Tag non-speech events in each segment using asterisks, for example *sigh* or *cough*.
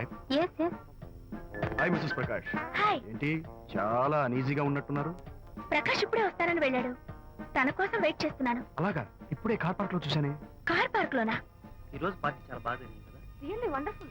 Yes yes hi Mrs Prakash hi ఏంటి? చాలా అనీజీగా ఉన్నట్టున్నారు. ప్రకాష్ ఇప్పుడే వస్తానని వెళ్ళాడు. తన కోసం వెయిట్ చేస్తున్నాను. అలాగా? ఇప్పుడే కార్ పార్క్లో చూసానే కార్ పార్క్ లోనా ఈ రోజు పార్టీ చాలా బాగా జరిగింది కదా? Really wonderful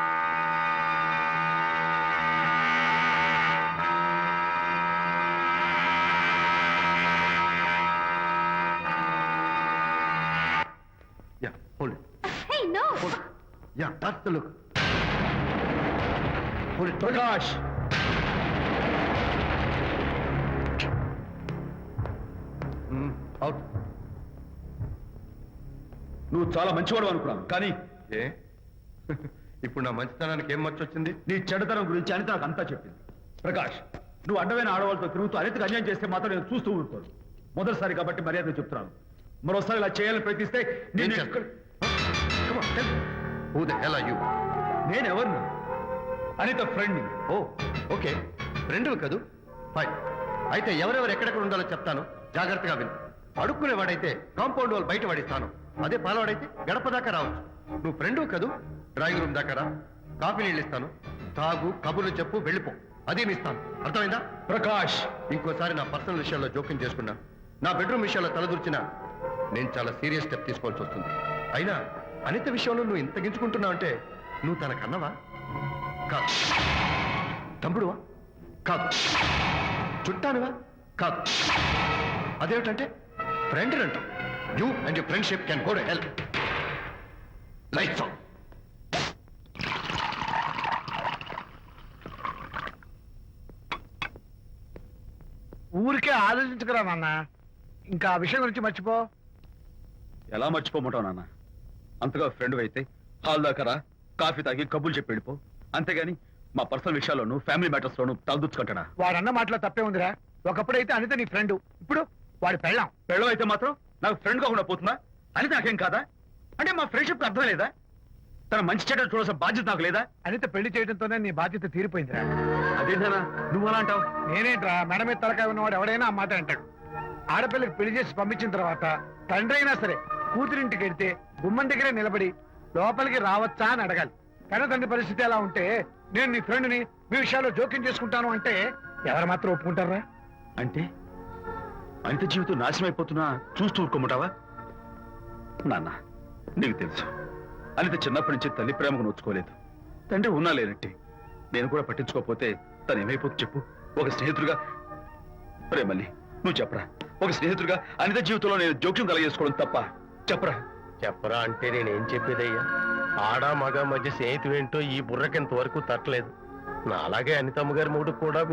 it. Yeah, that's the look. Hold it. Prakash! Mm, out. నువ్వు చాలా మంచివాడు అనుకున్నాను కానీ ఏ *laughs* ఇప్పుడు నా మంచితనానికి ఏం మర్చి వచ్చింది నీ చెడతనం గురించి అనిత నాకు అంతా చెప్పింది ప్రకాష్ నువ్వు అడ్డమైన ఆడవాళ్ళతో తిరుగుతూ అనితకు అన్యాయం చేస్తే మాత్రం నేను చూస్తూ ఉంటాను మొదటిసారి కాబట్టి మర్యాద చెప్తున్నాను మరోసారి ఇలా చేయాలని ప్రయత్నిస్తే నేను you? నేను ఎవరిని? Anitha friend oh okay. రెండు కదూ? ఫైన్ అయితే ఎవరెవరు ఎక్కడెక్కడ ఉండాలో చెప్తాను. జాగ్రత్తగా విను. అడుక్కునేవాడైతే కాంపౌండ్ వాళ్ళు బయట పడిస్తాను. అదే పాలవాడైతే గడప దాకా రావచ్చు. నువ్వు ఫ్రెండు కదూ? డ్రాయింగ్ రూమ్ దాకా రా. కాఫీ నీళ్ళు ఇస్తాను. తాగు కబుర్లు చెప్పు వెళ్ళిపో. అదే మీ ఇస్తాను అర్థమైందా? ప్రకాష్. ఇంకోసారి నా పర్సనల్ విషయాల్లో జోక్యం చేసుకున్నా. నా బెడ్రూమ్ విషయాల్లో తలదూర్చినా నేను చాలా సీరియస్ స్టెప్ తీసుకోవాల్సి వస్తుంది. అయినా అనిత విషయంలో నువ్వు ఇంత గించుకుంటున్నావు అంటే నువ్వు తనకన్నవా కాదు. తమ్ముడువా? కాదు. చుట్టానువా? కాదు. అదేమిటంటే ఫ్రెండ్ అంటాం. You and you friendship can go to help life ఊరికే ఆలోచించుకురా నాన్న. ఇంకా ఆ విషయం గురించి మర్చిపో. ఎలా మర్చిపోమంటావు నాన్న? అంతగా ఫ్రెండ్ అయితే హాల్ దాకా కాఫీ తాగి కబుర్లు చెప్పి వెళ్ళిపో. అంతేగాని మా పర్సనల్ విషయాల్లోనూ ఫ్యామిలీ మ్యాటర్స్ లోను తలదూర్చుకుంటాడా వాడన్న మాటలో తప్పే ఉందిరా. ఒకప్పుడైతే అనిత నీ ఫ్రెండ్ ఇప్పుడు వాడి పెళ్ళాం. పెళ్ళం అయితే మాత్రం నాకు ఫ్రెండ్ కాకుండా పోతుందా? అని నాకేం కాదా? అంటే మా ఫ్రెండ్షిప్ అర్థం లేదా? తన మంచి చెడ్డ చూడాల్సిన బాధ్యత నాకు లేదా? అనిత పెళ్ళి చేయడంతోనే నీ బాధ్యత తీరిపోయిందిరా. అదేంటనా నువ్వు అలా అంటావు? నేనేంట్రా మెడ మీద తలకాయ ఉన్నవాడు ఎవడైనా ఆ మాట అంటాడు. ఆడపిల్లకి పెళ్ళి చేసి పంపించిన తర్వాత తండ్రి అయినా సరే కూతురింటికి వెళ్తే గుమ్మం దగ్గరే నిలబడి లోపలికి రావచ్చా అని అడగాలి. కానీ తండ్రి పరిస్థితి ఎలా ఉంటే నేను నీ ఫ్రెండ్ని మీ విషయాల్లో జోక్యం చేసుకుంటాను అంటే ఎవరు మాత్రం ఒప్పుకుంటారా? అంటే అంత జీవితం నాశనం అయిపోతున్నా చూస్తూ ఊరుకోమంటావా? నాన్న నీకు తెలుసు. అనిత చిన్నప్పటి నుంచి తల్లి ప్రేమకు నోచుకోలేదు. తండ్రి ఉన్నా లేనట్టి. నేను కూడా పట్టించుకోకపోతే తను ఏమైపోతుంది చెప్పు. ఒక స్నేహితుడిగా ప్రేమల్లి నువ్వు చెప్పరా? ఒక స్నేహితుడిగా అనిత జీవితంలో నేను జోక్యం కలగేసుకోవడం తప్ప చెప్పరా? చెప్పరా అంటే నేనేం చెప్పేదయ్యా? ఆడ మగ మధ్య స్నేహితు ఏంటో ఈ బుర్రకింత వరకు తట్టలేదు. నా అలాగే అనితమ్మ గారి మూడు కూడా